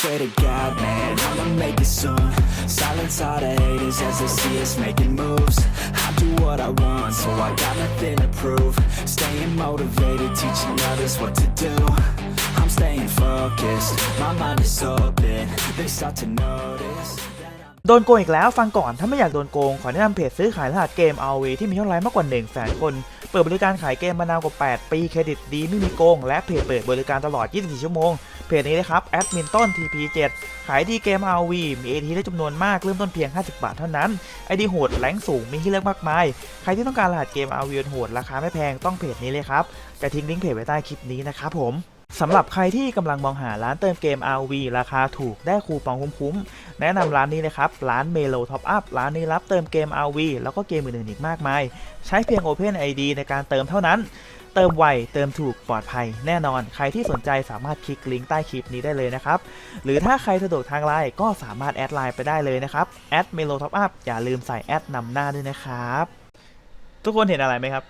afraid of God, man, I'ma make it soon Silence all the haters as they see us making moves I do what I want, so I got nothing to prove Staying motivated, teaching others what to do I'm staying focused, my mind is open They start to notice โดนโกงอีกแล้วฟังก่อนถ้าไม่อยากโดนโกง ขอแนะนำเพจซื้อขายรหัสเกม RV ที่มียอดไลค์มากกว่า1แสนคน เปิดบริการขายเกมมานานกว่า 8 ปีเครดิตดีไม่มีโกง และเพจเปิดบริการตลอด 24 ชั่วโมง เพจนี้นะครับแอดมินต้น TP7 ขายดีเกม RV มี AT ได้จำนวนมากเริ่มต้นเพียง 50 บาทเท่านั้นไอดีโหดแรงสูงมีให้เลือกมากมาย ใครที่ต้องการรหัสเกม RV โหดราคาไม่แพงต้องเพจนี้เลยครับ จะทิ้งลิงก์เพจไว้ใต้คลิปนี้นะครับผมสำหรับใครที่กำลังมองหาร้านเติมเกม RV ราคาถูกได้คูปองคุ้มๆ แนะนำร้านนี้เลยครับ ร้าน Melo Top Up ร้านนี้รับเติมเกม RV แล้วก็เกมอื่นๆอีกมากมาย ใช้เพียง Open ID ในการเติมเท่านั้น เติมไวเติมถูกปลอดภัยแน่นอน ใครที่สนใจสามารถคลิกลิงก์ใต้คลิปนี้ได้เลยนะครับ หรือถ้าใครสะดวกทางไลน์ก็สามารถแอดไลน์ไปได้เลยนะครับแอด Melo Top Up อย่าลืมใส่แอดนำหน้าด้วยนะครับ ทุกคนเห็นอะไรไหมครับ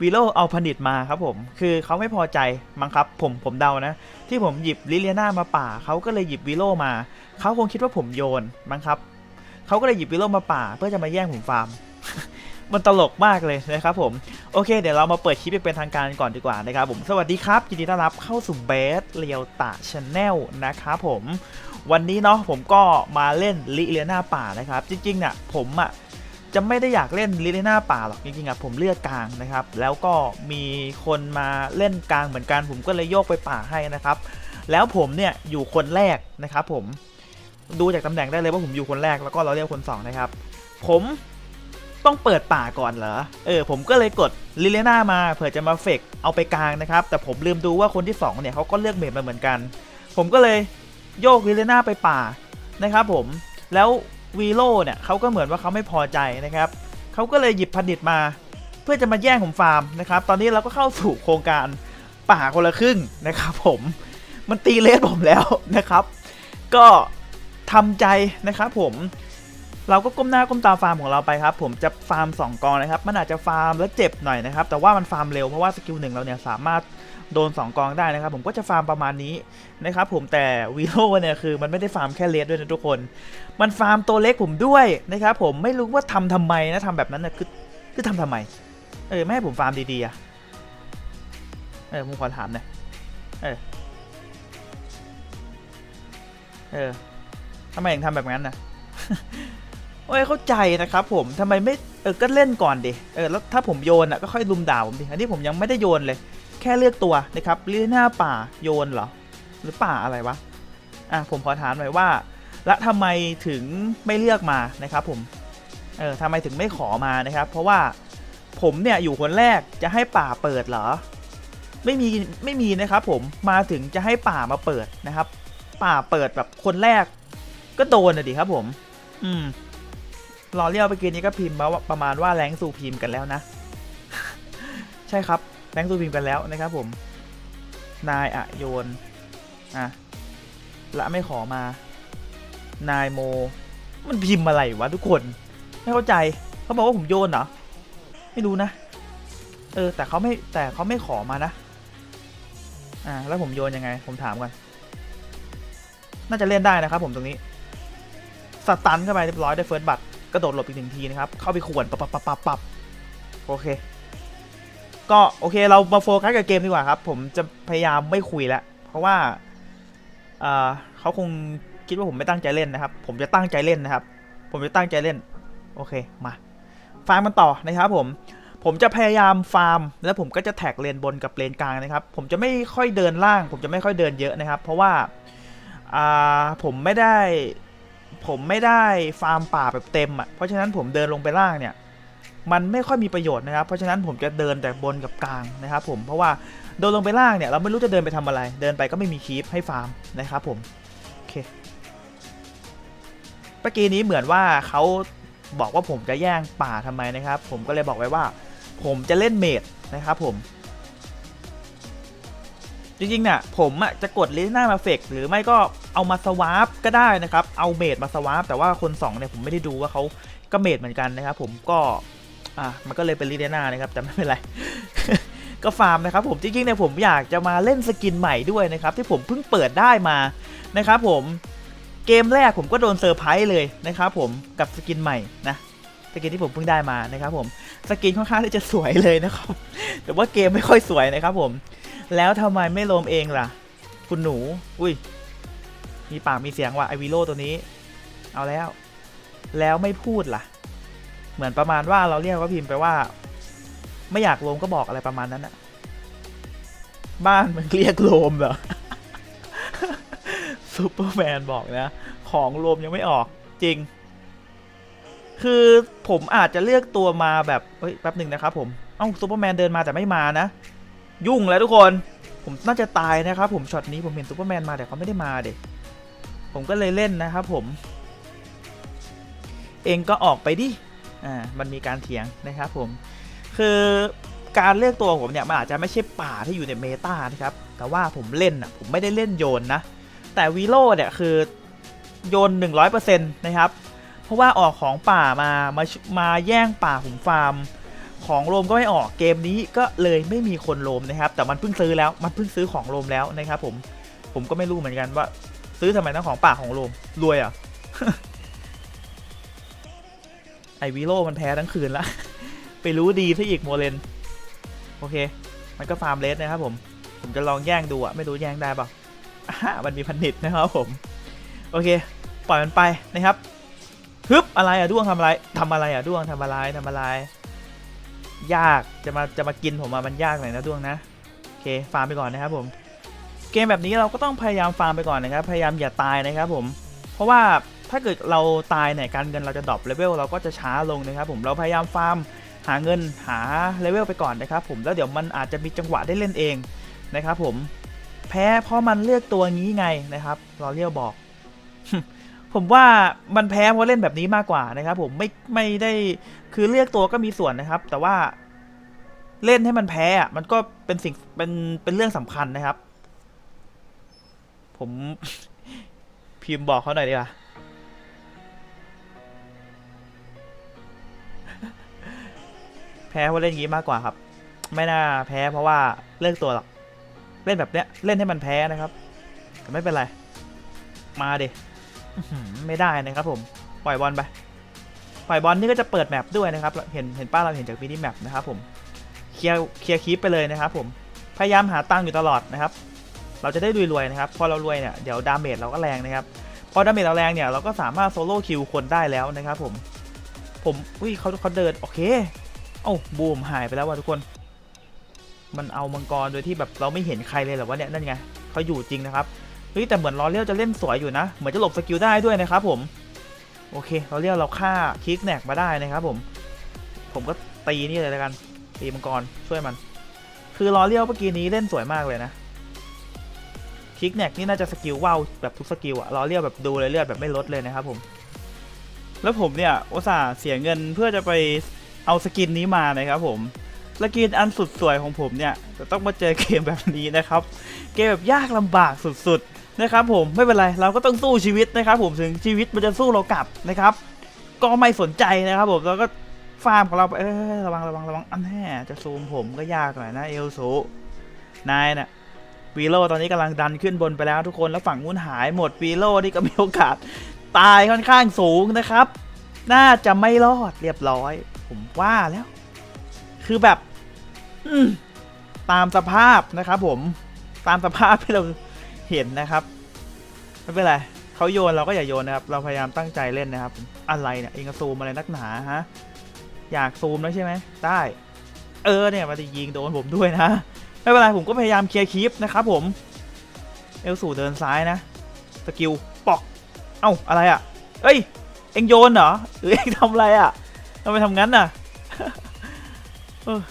วีโรเอาผลิตมาครับผม คือเขาไม่พอใจมั้งครับ ผมผมเดานะ ที่ผมหยิบลิเลียนามาป่า เขาก็เลยหยิบวีโรมา เขาคงคิดว่าผมโยนมั้งครับ เขาก็เลยหยิบวีโรมาป่า เพื่อจะมาแย่งผมฟาร์ม มันตลกมากเลยนะครับผม โอเค เดี๋ยวเรามาเปิดคลิปเป็นทางการก่อนดีกว่านะครับผม สวัสดีครับ ยินดีต้อนรับเข้าสู่เบสเรียวตาชาแนลนะครับผม วันนี้เนาะผมก็มาเล่นลิเลียนาป่านะครับ จริงๆเนี่ยผมอะจะไม่ได้อยากเล่นลิเลียนาป่าหรอกจริงๆอะผมเลือกกลางนะครับ แล้วก็มีคนมาเล่นกลางเหมือนกัน ผมก็เลยโยกไปป่าให้นะครับ แล้วผมเนี่ยอยู่คนแรกนะครับ ผมดูจากตำแหน่งได้เลยว่าผมอยู่คนแรกแล้วก็เราเรียกคนสองนะครับผม ต้องเปิดป่าก่อนเหรอ เออ ผมก็เลยกดลิเลียนามาเผื่อจะมาเฟกเอาไปกลางนะครับ แต่ผมลืมดูว่าคนที่สองเนี่ยเขาก็เลือกเมดมาเหมือนกัน ผมก็เลยโยกลิเลียนาไปป่านะครับผม แล้ววีโร่เนี่ยเขาก็เหมือนว่าเขาไม่พอใจนะครับ เขาก็เลยหยิบพันดิตมา เพื่อจะมาแย่งผมฟาร์มนะครับ ตอนนี้เราก็เข้าสู่โครงการป่าคนละครึ่งนะครับผม มันตีเลสผมแล้วนะครับ ก็ทำใจนะครับผม เราก็ก้มหน้าก้มตาฟาร์มของเราไปครับ ผมจะฟาร์ม 2 กองนะครับ มันอาจจะฟาร์มแล้วเจ็บหน่อยนะครับ แต่ว่ามันฟาร์มเร็วเพราะว่าสกิลหนึ่งเราเนี่ยสามารถโดน 2 กองได้นะครับ ผมก็จะฟาร์มประมาณนี้นะครับ ผมแต่วีโร่เนี่ยคือมันไม่ได้ฟาร์มแค่เลสด้วยนะทุกคน มันฟาร์มตัวเล็กผมด้วยนะครับ ผมไม่รู้ว่าทำทำไมนะทำแบบนั้นนะคือคือทำทำไม เออไม่ให้ผมฟาร์มดีๆอะเออผมขอถามหน่อยเออเออทำไมถึงทำแบบนั้นนะ โอ้ยเข้าใจนะครับผมทำไมไม่เออก็เล่นก่อนดิเออแล้วถ้าผมโยนอะก็ค่อยลุมด่าผมดิอันนี้ผมยังไม่ได้โยนเลย แค่เลือกตัวนะครับลีน่าป่าโยนเหรอหรือป่าอะไรวะอะผมขอถามหน่อยว่า และทำไมถึงไม่เลือกมานะครับผมเออทำไมถึงไม่ขอมานะครับ เพราะว่าผมเนี่ยอยู่คนแรกจะให้ป่าเปิดเหรอ ไม่มีไม่มีนะครับผมมาถึงจะให้ป่ามาเปิดนะครับ ป่าเปิดแบบคนแรก ก็โดนนะดิครับผม อืม รอเรียวไปกินนี้ก็พิมพ์มาว่าประมาณว่าแรงสู่พิมพ์กันแล้วนะ ใช่ครับแรงสู่พิมพ์กันแล้วนะครับผม นายอะโยนอะละไม่ขอมา นายโม มันพิมพ์อะไรวะทุกคน ไม่เข้าใจเขาบอกว่าผมโยนเหรอไม่รู้นะ เออ แต่เขาไม่แต่เขาไม่ขอมานะอ่าแล้วผมโยนยังไง ผมถามก่อนน่าจะเล่นได้นะครับผมตรงนี้สตันเข้าไปเรียบร้อยได้เฟิร์สบัต กระโดดหลบอีกหนึ่งทีนะครับ เข้าไปขวนปับปับปับปับปับโอเค ก็โอเคเรามาโฟกัสกับเกมดีกว่าครับ ผมจะพยายามไม่คุยแล้วเพราะว่าเอ่อเขาคงคิดว่าผมไม่ตั้งใจเล่นนะครับ ผมจะตั้งใจเล่นนะครับ ผมจะตั้งใจเล่น โอเคมาฟาร์มมันต่อนะครับผมผมจะพยายามฟาร์ม แล้วผมก็จะแท็กเลนบนกับเลนกลางนะครับ ผมจะไม่ค่อยเดินล่าง ผมจะไม่ค่อยเดินเยอะนะครับ เพราะว่าอ่าผมไม่ได้ ผมไม่ได้ฟาร์มป่าแบบเต็มอะเพราะฉะนั้นผมเดินลงไปล่างเนี่ยมันไม่ค่อยมีประโยชน์นะครับ เพราะฉะนั้นผมจะเดินแต่บนกับกลางนะครับผมเพราะว่าเดินลงไปล่างเนี่ยเราไม่รู้จะเดินไปทำอะไร เดินไปก็ไม่มีคีปให้ฟาร์มนะครับผมโอเคเมื่อกี้นี้เหมือนว่าเขาบอกว่าผมจะแย่งป่าทำไมนะครับ ผมก็เลยบอกไว้ว่า ผมจะเล่นเมดนะครับผม จริงๆเนี่ยผมอะจะกดลิน่ามาเฟกหรือไม่ก็เอามาสวาปก็ได้นะครับ เอาเมดมาสวาปแต่ว่าคนสองเนี่ยผมไม่ได้ดูว่าเขาก็เมดเหมือนกันนะครับผมก็อะมันก็เลยเป็นลิเดน่านะครับแต่ไม่เป็นไรก็ฟาร์มนะครับผมจริงๆเนี่ยผมอยากจะมาเล่นสกินใหม่ด้วยนะครับที่ผมเพิ่งเปิดได้มานะครับผมเกมแรกผมก็โดนเซอร์ไพรส์เลยนะครับผมกับสกินใหม่นะสกินที่ผมเพิ่งได้มานะครับผมสกินค่อนข้างที่จะสวยเลยนะครับแต่ว่าเกมไม่ค่อยสวยนะครับผม แล้วทำไมไม่โลมเองล่ะ คุณหนู อุ้ย มีปากมีเสียงว่ะไอวิโลตัวนี้ เอาแล้ว แล้วไม่พูดล่ะ เหมือนประมาณว่าเราเรียกว่าพิมพ์ไปว่า ไม่อยากโลมก็บอกอะไรประมาณนั้นอะบ้านมันเรียกโลมเหรอซูเปอร์แมนบอกนะ ของโลมยังไม่ออกจริง คือผมอาจจะเลือกตัวมาแบบ เฮ้ย แป๊บหนึ่งนะครับผม เอ้าซูเปอร์แมนเดินมาแต่ไม่มานะ ยุ่งแล้วทุกคน ผมน่าจะตายนะครับ ผมช็อตนี้ผมเห็นซูเปอร์แมนมาแต่เขาไม่ได้มาเด็กผมก็เลยเล่นนะครับผม เองก็ออกไปดิ อ่า มันมีการเถียงนะครับผม คือการเลือกตัวผมเนี่ยมันอาจจะไม่ใช่ป่าที่อยู่ในเมตานะครับ แต่ว่าผมเล่นอะผมไม่ได้เล่นโยนนะ แต่วีโร่เนี่ยคือโยน 100%นะครับ เพราะว่าออกของป่ามา มามาแย่งป่าผมฟาร์ม ของโรมก็ไม่ออกเกมนี้ก็เลยไม่มีคนโรมนะครับ แต่มันเพิ่งซื้อแล้วมันเพิ่งซื้อของโรมแล้วนะครับ ผมผมก็ไม่รู้เหมือนกันว่า ซื้อทำไมต้องของป่าของโรมรวยอะไอวิโลมันแพ้ทั้งคืนละ ไปรู้ดีซะอีกโมเลน โอเค มันก็ฟาร์มเลสนะครับผม ผมจะลองแย่งดูอะไม่รู้แย่งได้เปล่าอ่ามันมีพันนิดนะครับผม โอเค ปล่อยมันไปนะครับ ฮึบอะไรอะด้วงทำอะไรทำอะไรอะด้วงทำอะไรทำอะไร ยากจะมาจะมากินผมมามันยากหน่อยนะด้วงนะโอเคฟาร์มไปก่อนนะครับผมเกมแบบนี้เราก็ต้องพยายามฟาร์มไปก่อนนะครับ พยายามอย่าตายนะครับผม เพราะว่าถ้าเกิดเราตายเนี่ยการเงินเราจะดรอปเลเวลเราก็จะช้าลงนะครับผมเราพยายามฟาร์มหาเงินหาเลเวลไปก่อนนะครับผมแล้วเดี๋ยวมันอาจจะมีจังหวะได้เล่นเองนะครับผมแพ้เพราะมันเลือกตัวงี้ไงนะครับ เราเรียกบอก ผมว่ามันแพ้เพราะเล่นแบบนี้มากกว่านะครับ ผมไม่ไม่ได้คือเลือกตัวก็มีส่วนนะครับ แต่ว่าเล่นให้มันแพ้อะมันก็เป็นสิ่งเป็นเป็นเรื่องสำคัญนะครับ ผมพิมพ์บอกเขาหน่อยดีกว่าแพ้เพราะเล่นงี้มากกว่าครับ ไม่น่าแพ้เพราะว่าเลือกตัวหรอก เล่นแบบเนี้ย เล่นให้มันแพ้นะครับ แต่ไม่เป็นไร มาเด ไม่ได้นะครับผม ปล่อยบอลไป ปล่อยบอลนี่ก็จะเปิดแมปด้วยนะครับ เห็นเห็นป้าเราเห็นจากมินิแมปนะครับผม เคลียร์เคลียร์คีปไปเลยนะครับผม พยายามหาตังค์อยู่ตลอดนะครับ เราจะได้รวยๆนะครับ พอเรารวยเนี่ยเดี๋ยวดาเมจเราก็แรงนะครับ พอดาเมจเราแรงเนี่ยเราก็สามารถโซโล่คิวคนได้แล้วนะครับผม ผม อุ้ยเขาเขาเดินโอเค เอ้าบูมหายไปแล้วว่ะทุกคน มันเอามังกรโดยที่แบบเราไม่เห็นใครเลยเหรอวะเนี่ยนั่นไงเขาอยู่จริงนะครับ เฮ้ยแต่เหมือนลอเลียวจะเล่นสวยอยู่นะ เหมือนจะหลบสกิลได้ด้วยนะครับผม โอเคลอเลียวเราฆ่าคิกแนกมาได้นะครับผม ผมก็ตีนี่เลยแล้วกัน ตีมังกรช่วยมัน คือลอเลียวเมื่อกี้นี้เล่นสวยมากเลยนะคิกแนกนี่น่าจะสกิลว่าวแบบทุกสกิลอะลอเลียวแบบดูเลยเลือดแบบไม่ลดเลยนะครับผม แล้วผมเนี่ยอุตส่าเสียเงินเพื่อจะไปเอาสกินนี้มานะครับผมสกินอันสุดสวยของผมเนี่ยจะต้องมาเจอเกมแบบนี้นะครับ เกมแบบยากลำบากสุดๆ นะครับผมไม่เป็นไรเราก็ต้องสู้ชีวิตนะครับผมถึงชีวิตมันจะสู้เรากลับนะครับ ก็ไม่สนใจนะครับผมเราก็ฟาร์มของเราไปเออระวังระวังระวังอันแน่จะซูมผมก็ยากหน่อยนะเอลซูนายน่ะวีโรตอนนี้กำลังดันขึ้นบนไปแล้วทุกคนแล้วฝั่งนู้นหายหมดวีโรนี่ก็มีโอกาสตายค่อนข้างสูงนะครับ น่าจะไม่รอดเรียบร้อย ผมว่าแล้ว คือแบบอืตามสภาพนะครับผมตามสภาพที่เรา เห็นนะครับ ไม่เป็นไรเขาโยนเราก็อย่าโยนนะครับ เราพยายามตั้งใจเล่นนะครับ อะไรเนี่ยเองก็ซูมอะไรนักหนาฮะ อยากซูมแล้วใช่ไหมได้ เออเนี่ยมาจะยิงโดนผมด้วยนะ ไม่เป็นไรผมก็พยายามเคลียร์คลิปนะครับผม เอลสู่เดินซ้ายนะ สกิลปอก เอ้าอะไรอะ เอ้ย เอ็งโยนเหรอ หรือเอ็งทำอะไรอะทำไมทำงั้นน่ะ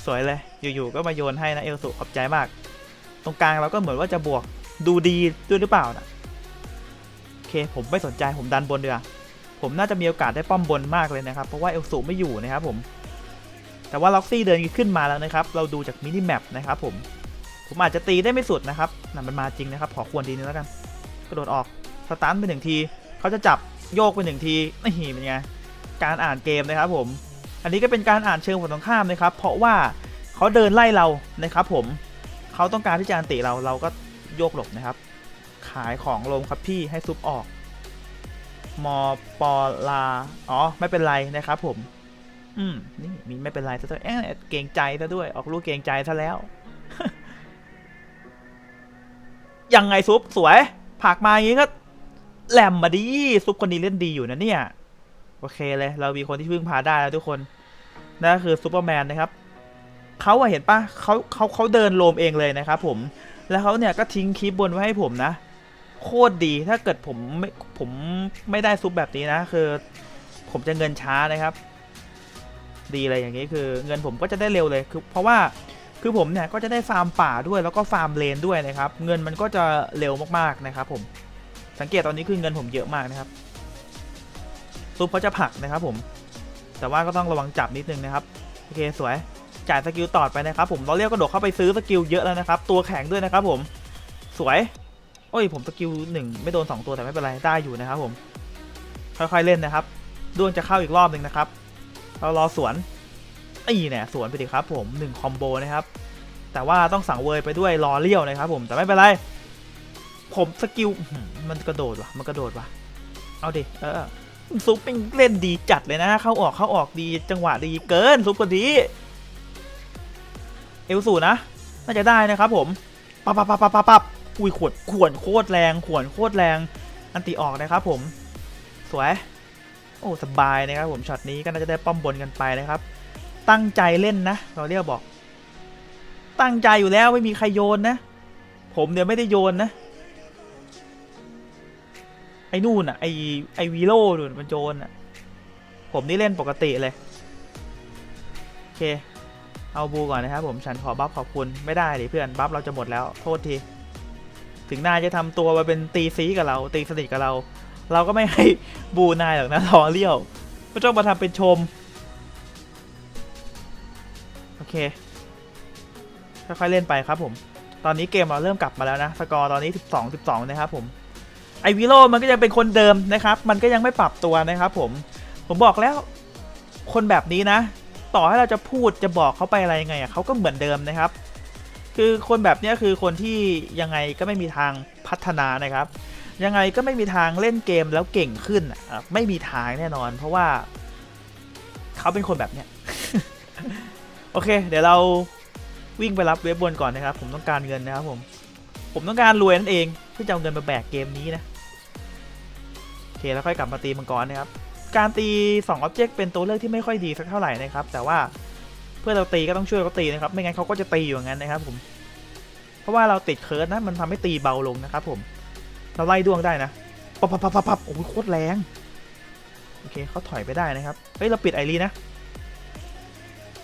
สวยเลย อยู่ๆ ก็มาโยนให้นะเอลสุขอบใจมาก ตรงกลางเราก็เหมือนว่าจะบวก ดูดีด้วยหรือเปล่านะโอเค ผมไม่สนใจผมดันบนเดือผมน่าจะมีโอกาสได้ป้อมบนมากเลยนะครับ เพราะว่าเอลสุไม่อยู่นะครับผม แต่ว่าล็อกซี่เดินขึ้นมาแล้วนะครับ เราดูจากมินิแมปนะครับผม ผมอาจจะตีได้ไม่สุดนะครับนั่นมันมาจริงนะครับ ขอควรทีนึงแล้วกัน กระโดดออก สตาร์ทไปหนึ่งที เขาจะจับโยกไปหนึ่งทีนี่เป็นไง การอ่านเกมนะครับผม อันนี้ก็เป็นการอ่านเชิงฝั่งตรงข้ามนะครับ เพราะว่าเขาเดินไล่เรานะครับผม เขาต้องการที่จะอันติเรา เราก็ โยกหลบนะครับ ขายของลงครับพี่ให้ซุปออก มอปอลา อ๋อ ไม่เป็นไรนะครับผม อืม นี่มีไม่เป็นไรซะด้วยเอ๊ะเกรงใจซะด้วย ออกลูกเกรงใจซะแล้ว ยังไงซุปสวย ผักมาอย่างงี้ก็แหลมมาดีซุปคนนี้เล่นดีอยู่นะเนี่ย โอเคเลย เรามีคนที่พึ่งพาได้แล้วทุกคนนั่นก็คือซูเปอร์แมนนะครับเขาเห็นปะเขาเขาเขาเดินโลมเองเลยนะครับผม แล้วเขาเนี่ยก็ทิ้งคลิปบนไว้ให้ผมนะ โคตรดีถ้าเกิดผมไม่ผมไม่ได้ซุปแบบนี้นะ คือ ผมจะเงินช้านะครับ ดีเลยอย่างนี้คือ เงินผมก็จะได้เร็วเลยคือเพราะว่าคือผมเนี่ยก็จะได้ฟาร์มป่าด้วยแล้วก็ฟาร์มเลนด้วยนะครับ เงินมันก็จะเร็วมากๆนะครับ ผมสังเกตตอนนี้คือเงินผมเยอะมากนะครับซุปเขาจะผักนะครับ ผม แต่ว่าก็ต้องระวังจับนิดนึงนะครับ โอเคสวย จ่ายสกิลต่อไปนะครับผมเราเรียกกระโดดเข้าไปซื้อสกิลเยอะแล้วนะครับ ตัวแข็งด้วยนะครับผมสวย โอ้ยผมสกิลหนึ่งไม่โดนสองตัวแต่ไม่เป็นไรได้อยู่นะครับผมค่อยๆเล่นนะครับดวงจะเข้าอีกรอบหนึ่งนะครับ เรารอสวนนี่เนี่ยสวนไปดิครับผมหนึ่งคอมโบนะครับแต่ว่าต้องสั่งเวยไปด้วยรอเลี้ยวนะครับผมแต่ไม่เป็นไรผมสกิลมันกระโดดว่ะมันกระโดดว่ะเอาดิเออซุปเป็นเล่นดีจัดเลยนะ เข้าออกเข้าออกดีจังหวะดีเกินซุปคนดี เอลสูนะ น่าจะได้นะครับผมปับปับปับปับปับปับอุ้ยขวดขวนโคตรแรงขวนโคตรแรง อันตีออกนะครับผม สวย โอ้สบายนะครับผมช็อตนี้ก็น่าจะได้ป้อมบนกันไปนะครับ ตั้งใจเล่นนะเราเรียกบอก ตั้งใจอยู่แล้วไม่มีใครโยนนะ ผมเนี่ยวไม่ได้โยนนะไอ้นู่นอะไอไอวีโร่นู่นมันโยนอะ ผมนี่เล่นปกติเลย โอเค เอาบูก่อนนะครับผมฉันขอบัฟขอบคุณไม่ได้ดิเพื่อนบัฟเราจะหมดแล้วโทษที ถึงนายจะทำตัวมาเป็นตีซีกับเรา ตีสนิทกับเรา เราก็ไม่ให้บูนายหรอกนะรอเลี้ยวไม่ต้องมาทำเป็นชม โอเคค่อยๆเล่นไปครับผมตอนนี้เกมเราเริ่มกลับมาแล้วนะสกอร์ตอนนี้ 12 12 นะครับผมไอวิโรมันก็ยังเป็นคนเดิมนะครับ มันก็ยังไม่ปรับตัวนะครับผมผมบอกแล้วคนแบบนี้นะ ต่อให้เราจะพูดจะบอกเขาไปอะไรยังไงอะเขาก็เหมือนเดิมนะครับ คือคนแบบนี้คือคนที่ยังไงก็ไม่มีทางพัฒนานะครับ ยังไงก็ไม่มีทางเล่นเกมแล้วเก่งขึ้นอะไม่มีทางแน่นอน เพราะว่าเขาเป็นคนแบบเนี้ยโอเค เดี๋ยวเราวิ่งไปรับเว็บบนก่อนนะครับ ผมต้องการเงินนะครับ ผม ผมต้องการรวยนั่นเองเพื่อจะเอาเงินมาแบกเกมนี้นะโอเคแล้วค่อยกลับมาตีมังกรนะครับ การตี2 Object เป็นตัวเลือกที่ไม่ค่อยดีสักเท่าไหร่นะครับ แต่ว่าเพื่อเราตีก็ต้องช่วยเขาตีนะครับ ไม่งั้นเขาก็จะตีอยู่างนั้นนะครับผม เพราะว่าเราติดเคิร์ดนะ มันทำให้ตีเบาลงนะครับผม เราไล่ดวงได้นะปับปับปับปับปับโอ้โหโคตรแรง โอเคเขาถอยไปได้นะครับ เฮ้ย เราปิดไอรีนะ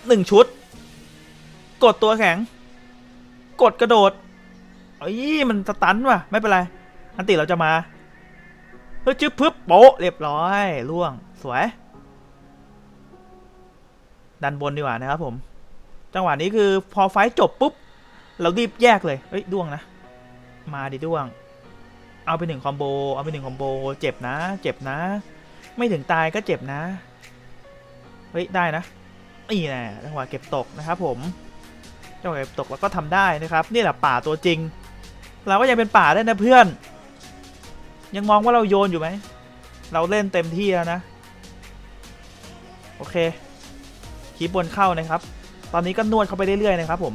หนึ่งชุด กดตัวแข็ง กดกระโดดเอ้ยมันสตันว่ะ ไม่เป็นไร อันติเราจะมา เฮ้ยจึ๊บพึบโป๊ะเรียบร้อยล่วงสวย ดันบนดีกว่านะครับผม จังหวะนี้คือพอไฟจบปุ๊บ เรารีบแยกเลยเฮ้ยด้วงนะ มาดิด้วง เอาไปหนึ่งคอมโบ เอาไปหนึ่งคอมโบ เจ็บนะ เจ็บนะ ไม่ถึงตายก็เจ็บนะ เฮ้ยได้นะนี่แน่จังหวะเก็บตกนะครับผมจังหวะเก็บตกแล้วก็ทำได้นะครับ นี่แหละป่าตัวจริง เราก็ยังเป็นป่าได้นะเพื่อน ยังมองว่าเราโยนอยู่ไหม เราเล่นเต็มที่แล้วนะ โอเคคีบบนเข้านะครับ ตอนนี้ก็นวดเข้าไปเรื่อยๆนะครับผม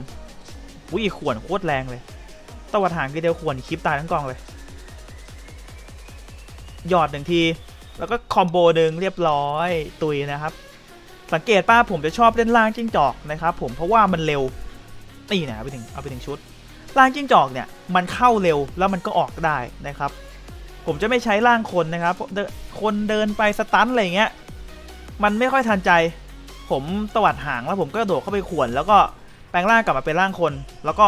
อุ้ยขวนโคตรแรงเลยตวัดหางทีเดียวขวนคลิปตายทั้งกองเลย หยอดหนึ่งที แล้วก็คอมโบหนึ่งเรียบร้อยตุยนะครับ สังเกตป้าผมจะชอบเล่นล่างจิ้งจอกนะครับผมเพราะว่ามันเร็วนี่นะเอาไปถึงเอาไปถึงชุดล่างจิ้งจอกเนี่ยมันเข้าเร็วแล้วมันก็ออกได้นะครับ ผมจะไม่ใช้ร่างคนนะครับคนเดินไปสตันอะไรเงี้ยมันไม่ค่อยทันใจ ผมตวัดหางแล้วผมก็โดดเข้าไปขวน แล้วก็แปลงร่างกลับมาเป็นร่างคน แล้วก็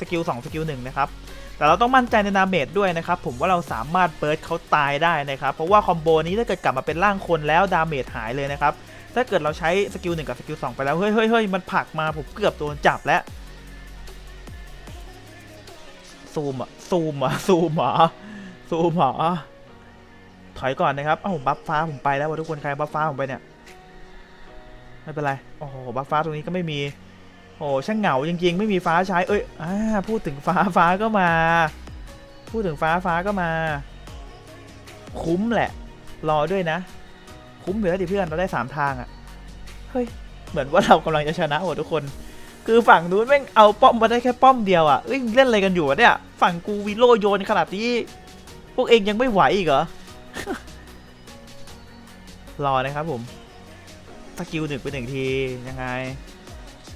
สกิล2สกิล1นะครับแต่เราต้องมั่นใจในดาเมจด้วยนะครับผมว่าเราสามารถเบิร์ดเขาตายได้นะครับเพราะว่าคอมโบนี้ถ้าเกิดกลับมาเป็นร่างคนแล้วดาเมจหายเลยนะครับถ้าเกิดเราใช้สกิล1กับสกิล2ไปแล้วเฮ้ยเฮ้ยเฮ้ยมันผลักมาผมเกือบโดนจับแล้วซูมอะซูมอะซูมอะ ซูมหรอถอยก่อนนะครับ เอ้าบัฟฟ้าผมไปแล้วว่ะทุกคนใครบัฟฟ้าผมไปเนี่ย ไม่เป็นไร โอ้โห บัฟฟ้าตรงนี้ก็ไม่มี โอ้ช่างเหงาจริงๆ ไม่มีฟ้าใช้ เอ้ยอ่าพูดถึงฟ้าฟ้าก็มา พูดถึงฟ้าฟ้าก็มา คุ้มแหละ รอด้วยนะ คุ้มอยู่แล้วดิเพื่อนเราได้สามทางอะ่ะ เฮ้ย เหมือนว่าเรากำลังจะชนะหมดทุกคน คือฝั่งนู้นแม่งเอาป้อมมาได้แค่ป้อมเดียวอะ่ะเอ้ยเล่นอะไรกันอยู่วะเนี่ย ฝั่งกูวิโลโยนขนาดนี้ วกเองยังไม่ไหวอีกเหรอ รอนะครับผมสกิลหนึ่งไปหนึ่งทียังไง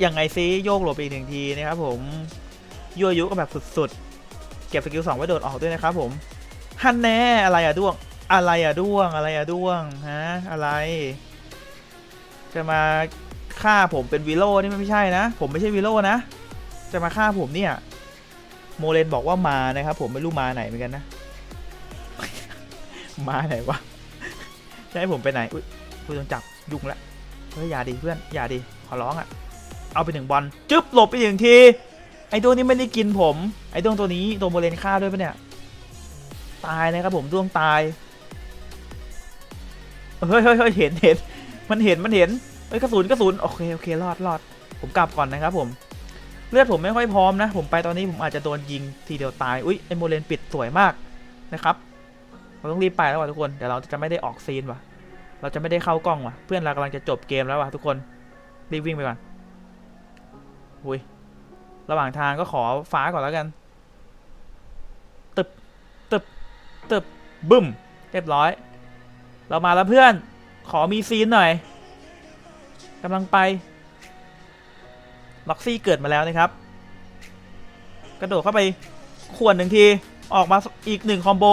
ยังไงซิโยกหลบไปอีกหนึ่งทีนะครับผมยั่วยุกันแบบสุดๆ เก็บสกิลสองไว้โดดออกด้วยนะครับผมฮันแน่อะไรอะด้วง อะไรอะด้วง อะไรอะด้วงฮะอะไร จะมาฆ่าผมเป็นวิโลนี่ไม่ใช่นะ ผมไม่ใช่วิโลนะ จะมาฆ่าผมเนี่ย โมเลนบอกว่ามานะครับผมไม่รู้มาไหนเหมือนกันนะ มาไหนวะจะให้ผมไปไหน อุ้ยกูโดนจับยุ่งละเฮ้ยอย่าดิเพื่อนอย่าดิขอร้องอะ่ะ เอาไปหนึ่งบอลจึ๊บหลบไปหนึ่งที ไอ้ตัวนี้ไม่ได้กินผม ไอ้ดวงตัวนี้ตัวโมเลนฆ่าด้วยปะเนี่ย ตายนะครับผมดวงตาย เฮ้ยเฮ้ยเฮ้ยเห็นเห็น มันเห็นมันเห็นเฮ้ยกระสุนกระสุนโอเคโอเครอดรอด ผมกลับก่อนนะครับผม เลือดผมไม่ค่อยพร้อมนะ ผมไปตอนนี้ผมอาจจะโดนยิงทีเดียวตาย อุ้ยไอโมเลนปิดสวยมากนะครับ เราต้องรีบไปแล้วว่ะทุกคน เดี๋ยวเราจะไม่ได้ออกซีนว่ะ เราจะไม่ได้เข้ากล้องว่ะ เพื่อนเรากำลังจะจบเกมแล้วว่ะทุกคน รีบวิ่งไปก่อนอุ้ย ระหว่างทางก็ขอฟ้าก่อนแล้วกัน ตึบ ตึบ ตึบ บึ้ม เรียบร้อย เรามาแล้วเพื่อน ขอมีซีนหน่อยกำลังไป ล็อกซี่เกิดมาแล้วนะครับ กระโดดเข้าไปขวนหนึ่งที ออกมาอีกหนึ่งคอมโบ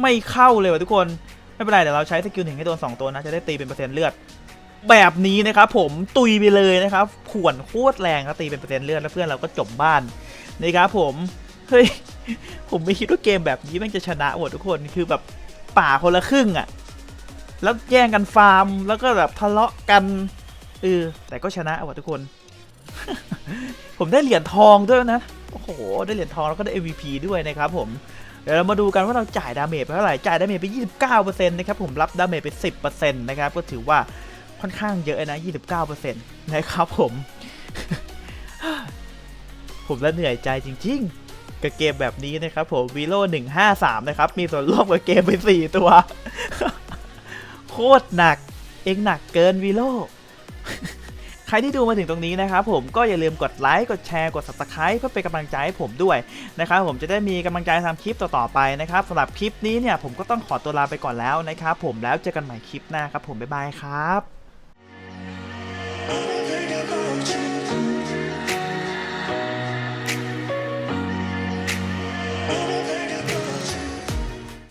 ไม่เข้าเลยว่ะทุกคน ไม่เป็นไรเดี๋ยวเราใช้สกิลหนึ่งให้โดน2ตัวนะ จะได้ตีเป็นเปอร์เซ็นต์เลือด แบบนี้นะครับผมตุยไปเลยนะครับขวนโคตรแรงก็ตีเป็นเปอร์เซ็นต์เลือดแล้วเพื่อนเราก็จบบ้านนะครับผมเฮ้ยผมไม่คิดว่าเกมแบบนี้มันจะชนะหมดทุกคนคือแบบป่าคนละครึ่งอะ่ะแล้วแย่งกันฟาร์มแล้วก็แบบทะเลาะกันเออแต่ก็ชนะหมดทุกคน ผมได้เหรียญทองด้วยนะ โอ้โห ได้เหรียญทองแล้วก็ได้ MVP ด้วยนะครับผม เดี๋ยวเรามาดูกันว่าเราจ่ายดาเมจไปเท่าไหร่ จ่ายดาเมจไป 29%นะครับ ผมรับดาเมจไป 10%นะครับ ก็ถือว่าค่อนข้างเยอะนะ 29%นะครับผม ผมละเหนื่อยใจจริง ๆ กับเกมแบบนี้นะครับผมวีโ o 153 นะครับ มีส่วนร่วมกับเกมไป 4 ตัว โคตรหนัก เองหนักเกินวีโ o ใครที่ดูมาถึงตรงนี้นะครับผมก็อย่าลืมกดไลค์กดแชร์กด subscribe เพื่อเป็นกำลังใจให้ผมด้วยนะครับผมจะได้มีกำลังใจทำคลิปต่อๆไปนะครับสำหรับคลิปนี้เนี่ยผมก็ต้องขอตัวลาไปก่อนแล้วนะครับผมแล้วเจอกันใหม่คลิปหน้าครับผมบ๊ายบายครับ